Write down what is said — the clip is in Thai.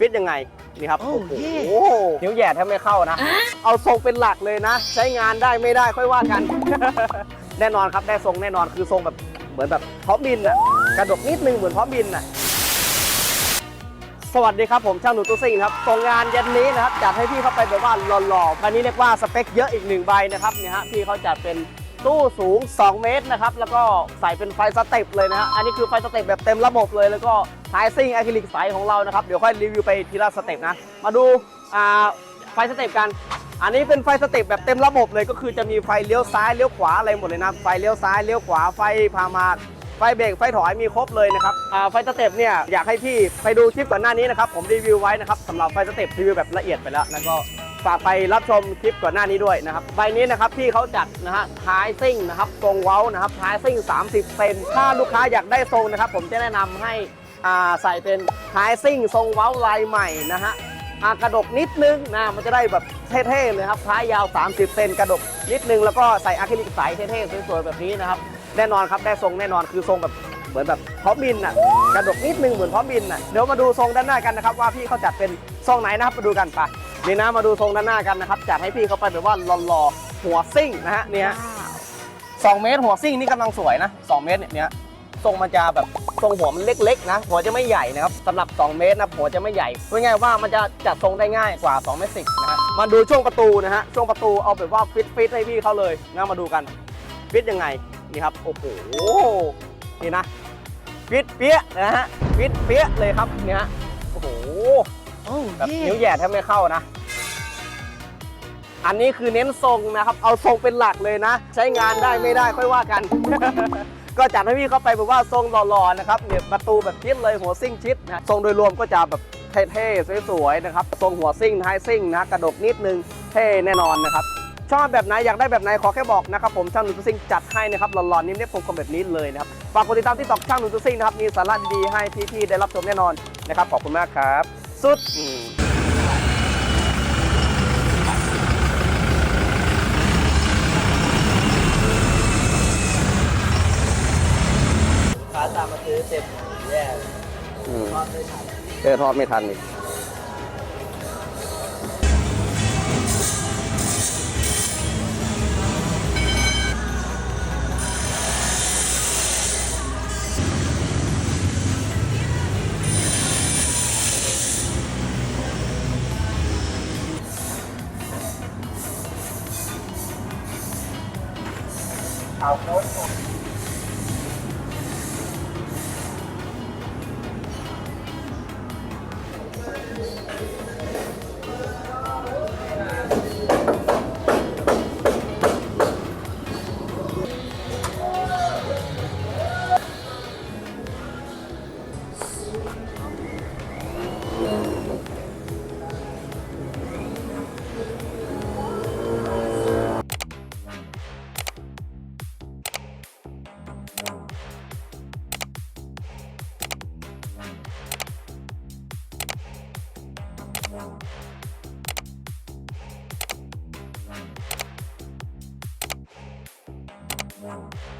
ฟิตยังไงนี่ครับโอ้โอ้โหเย่นิ้วแหย่แทบไม่เข้านะ เอาทรงเป็นหลักเลยนะ ใช้งานได้ไม่ได้ค่อยว่ากัน แน่นอนครับได้ทรงแน่นอนคือทรงแบบเหมือนแบบพร้อมบินอะกระดกนิดนึงเหมือนพร้อมบินอะสวัสดีครับผมช่างหนูตู้ซิ่งครับส่งงานเย็นนี้นะครับจัดให้พี่เข้าไปแบบว่าหล่อๆคันนี้เรียกว่าสเปคเยอะอีกหนึ่งใบนะครับเนี่ยฮะพี่เขาจัดเป็น ตู้สูง 2 เมตรนะครับ แล้วก็ใส่เป็นไฟสเต็ปเลยนะฮะ อันนี้คือไฟสเต็ปแบบเต็มระบบเลย แล้วก็ไฮซิ่งอะคริลิกใสของเรานะครับ เดี๋ยวค่อยรีวิวไปทีละสเต็ปนะ มาดูอ่าไฟสเต็ปกัน อันนี้เป็นไฟสเต็ปแบบเต็มระบบเลย ก็คือจะมีไฟเลี้ยวซ้ายเลี้ยวขวาอะไรหมดเลยนะ ไฟเลี้ยวซ้ายเลี้ยวขวา ไฟพามาไฟเบรกไฟถอยมีครบเลยนะครับอ่าไฟสเต็ปเนี่ยอยากให้พี่ไปดูคลิปก่อนหน้านี้นะครับ ผมรีวิวไว้นะครับสำหรับไฟสเต็ปรีวิวแบบละเอียดไปแล้ว แล้วก็ ฝากไปรับชมคลิปก่อนหน้านี้ด้วยนะครับใบนี้นะครับพี่เขาจัดนะฮะท้ายซิ่งนะครับทรงเว้านะครับท้ายซิ่ง 30 เซนถ้าลูกค้าอยากได้ทรงนะครับ ผมจะแนะนำให้อ่าใส่เป็นท้ายซิ่งทรงเว้าลายใหม่นะฮะอะกระดกนิดนึงนะมันจะได้แบบเท่ๆเลยครับท้ายยาว 30 เซนกระดกนิดนึงแล้วก็ใส่อะคริลิกใสเท่ๆสวยๆแบบนี้นะครับแน่นอนครับได้ทรงแน่นอนคือทรงแบบเหมือนแบบพร้อมบินอะกระดกนิดนึงเหมือนพร้อมบินอะเดี๋ยวมาดูทรงด้านหน้ากันนะครับว่าพี่เขาจัดเป็นทรงไหนนะครับมาดูกันไป นี่นะมาดูทรงด้านหน้ากันนะครับจัดให้พี่เขาไปแบบว่าหล่อๆหัวซิ่งนะฮะเนี่ยฮะสองเมตรหัวซิ่งนี่กำลังสวยนะสองเมตรเนี่ยทรงมันจะแบบทรงหัวมันเล็กๆนะหัวจะไม่ใหญ่นะครับสำหรับ 2 เมตรนะหัวจะไม่ใหญ่พูดง่ายๆว่ามันจะจัดทรงได้ง่ายกว่า2เมตรสินะฮะมาดูช่วงประตูนะฮะช่วงประตูเอาแบบว่าฟิตฟิตๆให้พี่เขาเลยงั้นมาดูกันฟิตยังไงนี่ครับโอ้โหนี่นะฟิตเปี้ยนะฮะฟิตเปี้ยเลยครับเนี่ยฮะโอ้แบบเย่นิ้วแหย่แทบไม่เข้านะ อันนี้คือเน้นทรงนะครับ เอาทรงเป็นหลักเลยนะ ใช้งานได้ไม่ได้ค่อยว่ากัน ก็จัดให้พี่เข้าไปแบบว่าทรงหล่อๆนะครับเนี่ยประตูแบบชิดเลยหัวซิ่งชิดนะทรงโดยรวมก็จะแบบเท่ๆสวยๆนะครับทรงหัวซิ่งท้ายซิ่งนะกระดกนิดนึงเท่แน่นอนนะครับชอบแบบไหนอยากได้แบบไหนขอแค่บอกนะครับผมช่างหนุ่มซิ่งจัดให้นะครับหล่อๆนิ่มๆคมๆแบบนี้เลยนะครับฝากกดติดตามที่ตอกช่างหนุ่มซิ่งนะครับมีสาระดีๆให้พี่ๆได้รับชมแน่นอนนะครับขอบคุณมากครับ สุดอืมขาตามมาซื้อเต็มแย่อืมทอดไม่ทันเจอทอดไม่ทันอีก เ Música